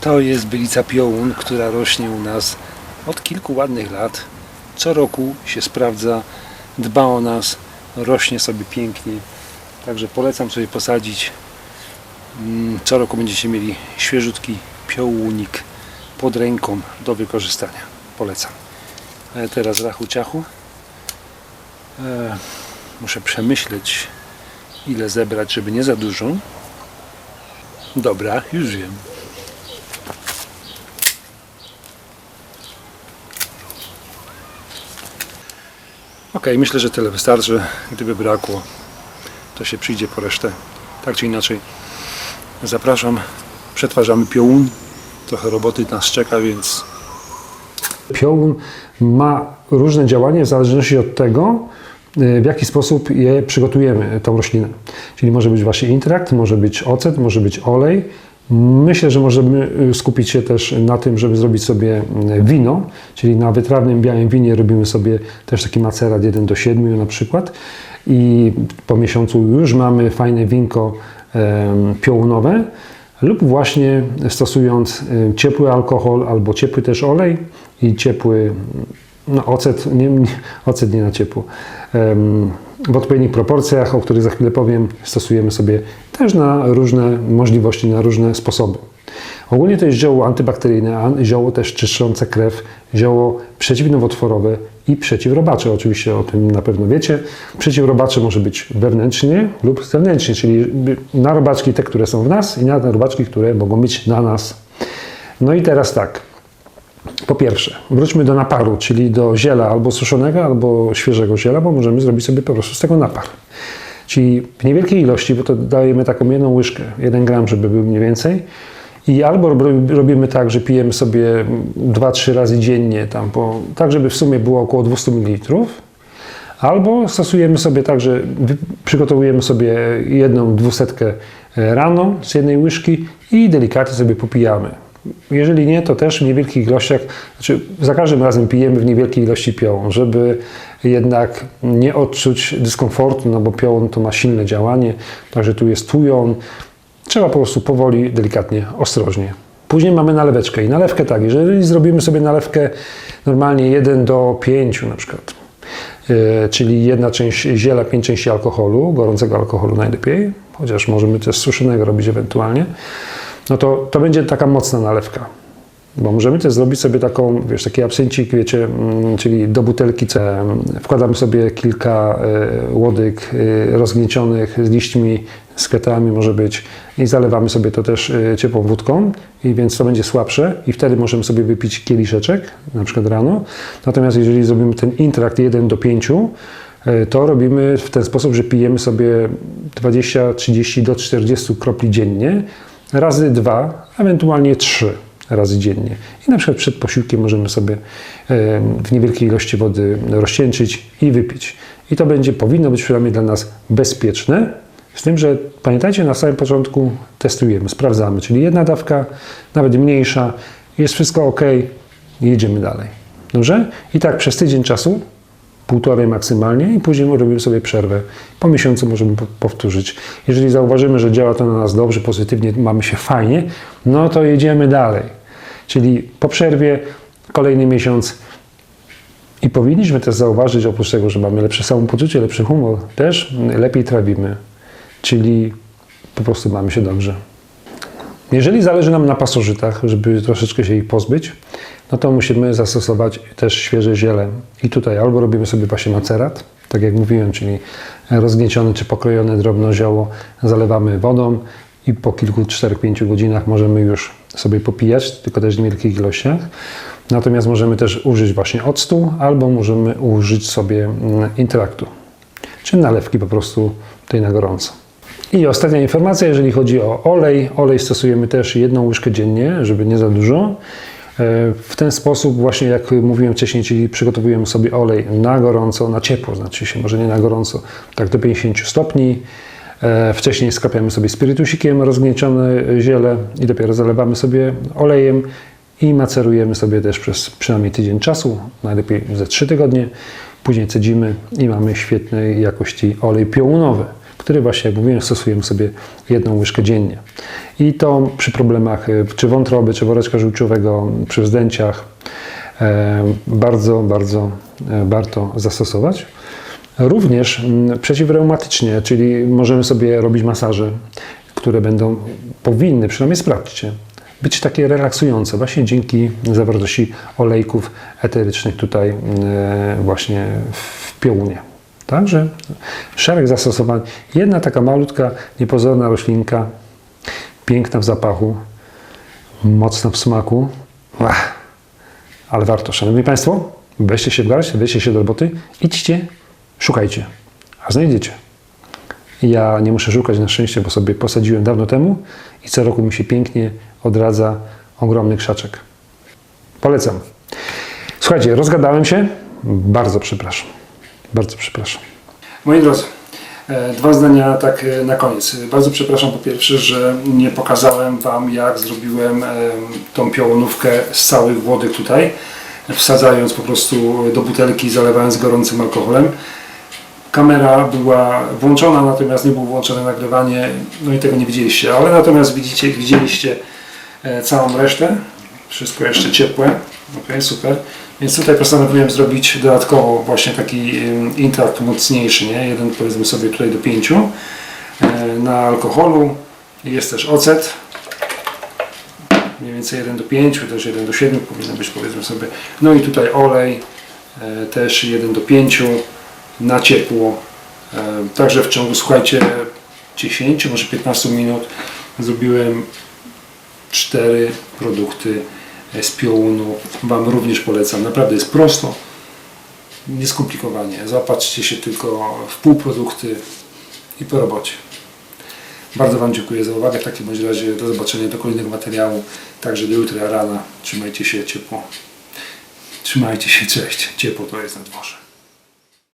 To jest bylica piołun, która rośnie u nas od kilku ładnych lat. Co roku się sprawdza, dba o nas, rośnie sobie pięknie. Także polecam sobie posadzić. Mm, Co roku będziecie mieli świeżutki piołunik pod ręką do wykorzystania. Polecam. Ale teraz rachu ciachu. E, muszę przemyśleć ile zebrać, żeby nie za dużo. Dobra, już wiem. Ok, myślę, że tyle wystarczy. Gdyby brakło, to się przyjdzie po resztę. Tak czy inaczej, zapraszam. Przetwarzamy piołun. Trochę roboty nas czeka, więc. Piołun ma różne działanie w zależności od tego, y, w jaki sposób je przygotujemy, tą roślinę. Czyli może być właśnie intrakt, może być ocet, może być olej. Myślę, że możemy y, skupić się też na tym, żeby zrobić sobie y, wino, czyli na wytrawnym białym winie robimy sobie też taki macerat 1 do 7 na przykład i po miesiącu już mamy fajne winko piołunowe lub właśnie stosując y, ciepły alkohol albo ciepły też olej i ciepły no, ocet, nie, ocet nie na ciepło. W odpowiednich proporcjach, o których za chwilę powiem, stosujemy sobie też na różne możliwości, na różne sposoby. Ogólnie to jest zioło antybakteryjne, zioło też czyszczące krew, zioło przeciwnowotworowe i przeciwrobacze. Oczywiście o tym na pewno wiecie. Przeciwrobacze może być wewnętrznie lub zewnętrznie, czyli na robaczki te, które są w nas i na robaczki, które mogą być na nas. No i teraz tak. Po pierwsze, wróćmy do naparu, czyli do ziela albo suszonego, albo świeżego ziela, bo możemy zrobić sobie po prostu z tego napar. Czyli w niewielkiej ilości, bo to dajemy taką jedną łyżkę, 1 gram, żeby był mniej więcej. I albo rob- robimy tak, że pijemy sobie 2-3 razy dziennie, tam po, tak żeby w sumie było około 200 ml, albo stosujemy sobie tak, że przygotowujemy sobie jedną dwusetkę e, rano z jednej łyżki i delikatnie sobie popijamy. Jeżeli nie, to też w niewielkich ilościach, znaczy za każdym razem pijemy w niewielkiej ilości piołun, żeby jednak nie odczuć dyskomfortu, no bo piołun to ma silne działanie, także tu jest tujon. Trzeba po prostu powoli, delikatnie, ostrożnie. Później mamy naleweczkę i nalewkę tak, jeżeli zrobimy sobie nalewkę normalnie 1 do 5 na przykład, yy, czyli jedna część ziela, 5 części alkoholu, gorącego alkoholu najlepiej, chociaż możemy też suszonego robić ewentualnie, no to, to będzie taka mocna nalewka. Bo możemy też zrobić sobie taką, wiesz, taki absyncik, wiecie, mm, czyli do butelki. Wkładamy sobie kilka e, łodyg e, rozgniecionych z liśćmi, z kwiatami może być i zalewamy sobie to też e, ciepłą wódką i więc to będzie słabsze i wtedy możemy sobie wypić kieliszeczek, na przykład rano. Natomiast jeżeli zrobimy ten intrakt 1 do 5, e, to robimy w ten sposób, że pijemy sobie 20, 30 do 40 kropli dziennie, razy dwa, ewentualnie trzy razy dziennie. I na przykład przed posiłkiem możemy sobie w niewielkiej ilości wody rozcieńczyć i wypić. I to będzie, powinno być przynajmniej dla nas bezpieczne, z tym, że pamiętajcie, na samym początku testujemy, sprawdzamy, czyli jedna dawka, nawet mniejsza, jest wszystko ok, jedziemy dalej. Dobrze? I tak przez tydzień czasu, półtorej maksymalnie i później robimy sobie przerwę. Po miesiącu możemy po- powtórzyć. Jeżeli zauważymy, że działa to na nas dobrze, pozytywnie, mamy się fajnie, no to jedziemy dalej. Czyli po przerwie kolejny miesiąc i powinniśmy też zauważyć, oprócz tego, że mamy lepsze samopoczucie, lepszy humor, też lepiej trawimy. Czyli po prostu mamy się dobrze. Jeżeli zależy nam na pasożytach, żeby troszeczkę się ich pozbyć, no to musimy zastosować też świeże ziele. I tutaj albo robimy sobie właśnie macerat, tak jak mówiłem, czyli rozgniecione czy pokrojone drobno zioło zalewamy wodą i po kilku, 4-5 godzinach możemy już sobie popijać, tylko też w niewielkich ilościach. Natomiast możemy też użyć właśnie octu, albo możemy użyć sobie mm, intraktu, czy nalewki po prostu tej na gorąco. I ostatnia informacja, jeżeli chodzi o olej. Olej stosujemy też jedną łyżkę dziennie, żeby nie za dużo. E, W ten sposób właśnie jak mówiłem wcześniej, czyli przygotowujemy sobie olej na gorąco, na ciepło, znaczy się może nie na gorąco, tak do 50 stopni. E, Wcześniej skrapiamy sobie spirytusikiem rozgniecione ziele i dopiero zalewamy sobie olejem i macerujemy sobie też przez przynajmniej tydzień czasu, najlepiej ze 3 tygodnie. Później cedzimy i mamy świetnej jakości olej piołunowy. Który właśnie, jak mówiłem, stosujemy sobie jedną łyżkę dziennie. I to przy problemach y, czy wątroby, czy woreczka żółciowego, przy wzdęciach e, bardzo, bardzo e, warto zastosować. Również przeciwreumatycznie, czyli możemy sobie robić masaże, które będą, powinny, przynajmniej sprawdźcie, być takie relaksujące właśnie dzięki zawartości olejków eterycznych tutaj e, właśnie w piołunie. Także szereg zastosowań. Jedna taka malutka, niepozorna roślinka, piękna w zapachu, mocna w smaku. Ach, ale warto, Szanowni Państwo, weźcie się w garść, weźcie się do roboty, idźcie, szukajcie, a znajdziecie. Ja nie muszę szukać na szczęście, bo sobie posadziłem dawno temu i co roku mi się pięknie odradza ogromny krzaczek. Polecam. Słuchajcie, rozgadałem się. Bardzo przepraszam. Bardzo przepraszam. Moi drodzy, e, dwa zdania tak e, na koniec. Bardzo przepraszam po pierwsze, że nie pokazałem Wam, jak zrobiłem e, tą piołunówkę z całych włodek tutaj, wsadzając po prostu do butelki, zalewając gorącym alkoholem. Kamera była włączona, natomiast nie było włączone nagrywanie, no i tego nie widzieliście, ale natomiast widzicie, widzieliście całą resztę, wszystko jeszcze ciepłe, ok, super. Więc tutaj postanowiłem zrobić dodatkowo właśnie taki intrakt mocniejszy, nie? jeden powiedzmy sobie tutaj do 5 na alkoholu, jest też ocet, mniej więcej 1 do 5, też 1 do 7 powinno być powiedzmy sobie, no i tutaj olej, e, też 1 do 5 na ciepło. E, Także w ciągu, słuchajcie, 10, może 15 minut zrobiłem cztery produkty e, z piołunu. Wam również polecam. Naprawdę jest prosto, nieskomplikowanie. Zaopatrzcie się tylko w półprodukty i po robocie. Bardzo Wam dziękuję za uwagę. W takim bądź razie do zobaczenia do kolejnego materiału. Także do jutra rana. Trzymajcie się ciepło. Trzymajcie się, cześć. Ciepło to jest na dworze.